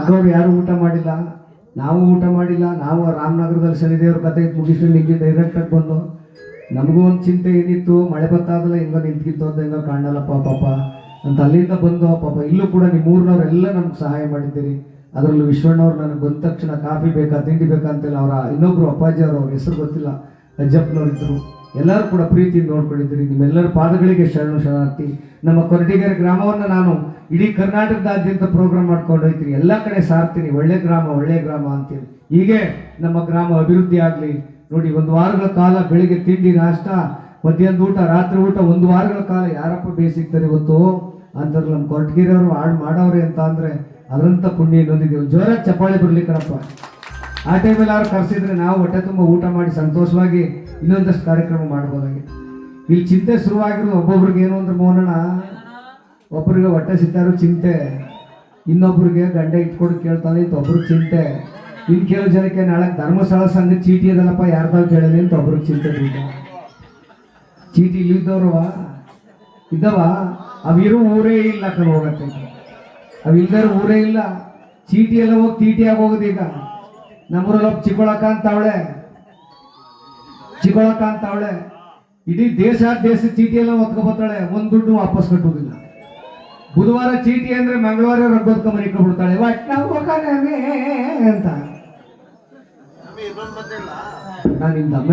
ಅಕ್ಕವ್ರು ಯಾರು ಊಟ ಮಾಡಿಲ್ಲ? ನಾವು ಊಟ ಮಾಡಿಲ್ಲ. ನಾವು ರಾಮನಗರದಲ್ಲಿ ಶನಿದೇವ್ರ ಕತೆ ಮುಗಿಸ್ಕೊಂಡು ಹಿಂಗೆ ಡೈರೆಕ್ಟಾಗಿ ಬಂದು, ನಮಗೂ ಒಂದು ಚಿಂತೆ ಏನಿತ್ತು? ಮಳೆ ಬತ್ತಾದಲ್ಲ ಹೆಂಗೋ ನಿಂತ್ಕಿತ್ತು ಅಂತ ಹೆಂಗೋ ಕಾಣಲ್ಲಪ್ಪ, ಪಾಪ. ಅಂತ ಅಲ್ಲಿಂದ ಬಂದು, ಪಾಪ, ಇಲ್ಲೂ ಕೂಡ ನಿಮ್ಮ ಊರಿನವರೆಲ್ಲ ನಮ್ಗೆ ಸಹಾಯ ಮಾಡಿದ್ದೀರಿ. ಅದರಲ್ಲೂ ವಿಶ್ವಣ್ಣವ್ರು ನನಗೆ ಬಂದ ತಕ್ಷಣ ಕಾಫಿ ಬೇಕಾ, ತಿಂಡಿ ಬೇಕಾ ಅಂತೆಲ್ಲ ಅವರ ಇನ್ನೊಬ್ರು ಅಪ್ಪಾಜಿ ಅವರು, ಅವ್ರ ಹೆಸರು ಗೊತ್ತಿಲ್ಲ. ಅಜ್ಜಪ್ಪನವರಿದ್ದರು ಎಲ್ಲರೂ ಕೂಡ ಪ್ರೀತಿಯಿಂದ ನೋಡ್ಕೊಂಡಿದ್ದೀರಿ. ನಿಮ್ಮೆಲ್ಲರ ಪಾದಗಳಿಗೆ ಶರಣು, ಶರಣಾರ್ಥಿ. ನಮ್ಮ ಕೊರಟಿಗೆರೆ ಗ್ರಾಮವನ್ನು ನಾನು ಇಡೀ ಕರ್ನಾಟಕದಾದ್ಯಂತ ಪ್ರೋಗ್ರಾಮ್ ಮಾಡ್ಕೊಂಡು ಹೋಗ್ತೀನಿ. ಎಲ್ಲ ಕಡೆ ಸಾರ್ತೀನಿ. ಒಳ್ಳೆ ಗ್ರಾಮ ಒಳ್ಳೆ ಗ್ರಾಮ ಅಂತೇಳಿ. ಹೀಗೆ ನಮ್ಮ ಗ್ರಾಮ ಅಭಿವೃದ್ಧಿ ಆಗಲಿ. ನೋಡಿ, ಒಂದು ವಾರಗಳ ಕಾಲ ಬೆಳಿಗ್ಗೆ ತಿಂಡಿ, ನಾಷ್ಟ, ಮಧ್ಯಾಹ್ನದ ಊಟ, ರಾತ್ರಿ ಊಟ, ಒಂದು ವಾರಗಳ ಕಾಲ ಯಾರಪ್ಪ ಬೇಯಿಸಿರ್ತಾರೆ ಇವತ್ತು ಅಂತಾರಲ್ಲ ನಮ್ಮ ಕೊರಟಗಿರಿಯವರು ಹಾಳು ಮಾಡೋರೆ ಅಂತ ಅಂದರೆ ಅದರಂತ ಪುಣ್ಯ ಇನ್ನೊಂದಿದ್ದೀವಿ ಜೋರ ಚಪ್ಪಾಳೆ ಬರ್ಲಿ ಕಣಪ್ಪ. ಆ ಟೈಮಲ್ಲಿ ಅವ್ರು ಕರೆಸಿದ್ರೆ ನಾವು ಹೊಟ್ಟೆ ತುಂಬ ಊಟ ಮಾಡಿ ಸಂತೋಷವಾಗಿ ಇನ್ನೊಂದಷ್ಟು ಕಾರ್ಯಕ್ರಮ ಮಾಡ್ಬೋದಾಗಿತ್ತು ಇಲ್ಲಿ ಚಿಂತೆ ಶುರುವಾಗಿರೋದು ಒಬ್ಬೊಬ್ರಿಗೆ ಏನು ಅಂದ್ರೆ ಮೋನಣ್ಣ ಒಬ್ಬರಿಗೆ ಹೊಟ್ಟೆ ಸಿಟ್ಟಾರು ಚಿಂತೆ, ಇನ್ನೊಬ್ರಿಗೆ ಗಂಡ ಇಟ್ಕೊಂಡು ಕೇಳ್ತಾನೆ ಇಂತ ಒಬ್ರಿಗೆ ಚಿಂತೆ. ಇನ್ನು ಕೆಲವು ಜನಕ್ಕೆ ನಾಳೆ ಧರ್ಮಸ್ಥಳ ಸಂಘ ಚೀಟಿ ಅದಲ್ಲಪ್ಪ ಯಾರ್ದಾವ್ ಕೇಳಲಿ ಅಂತ ಒಬ್ರಿಗೆ ಚಿಂತೆ ಇಲ್ಲ ಚೀಟಿ ಇಲ್ಲಿದ್ದವ್ರವ ಇದ್ದವ ಅವಿರೋ ಊರೇ ಇಲ್ಲ ಕಲ್ ಹೋಗತ್ತೆ. ಅವಿಲ್ದಾರ ಊರೇ ಇಲ್ಲ. ಚೀಟಿ ಎಲ್ಲ ಹೋಗಿ ತೀಟಿ ಆಗಿ ಹೋಗುದು ಈಗ. ನಮ್ಮೂರಲ್ಲಿ ಒಬ್ಬ ಚಿಕ್ಕೊಳಕ ಅಂತ ಅವಳೆ ಚಿಕ್ಕೊಳಕ ಅಂತ ಅವಳೆ ಇಡೀ ದೇಶ ದೇಶ ಚೀಟಿ ಎಲ್ಲ ಒತ್ಕೊಬತ್ತಾಳೆ ಒಂದ್ ದುಡ್ಡು ವಾಪಸ್ ಕಟ್ಟುವುದಿಲ್ಲ ಬುಧವಾರ ಚೀಟಿ ಅಂದ್ರೆ ಮಂಗಳವಾರ ರಬ್ಬದ ಮನೆ ಬಿಡ್ತಾಳೆ. ಒಟ್ ನಾವು ಅಂತ ನಾನು ನಿಮ್ ತಮ್ಮ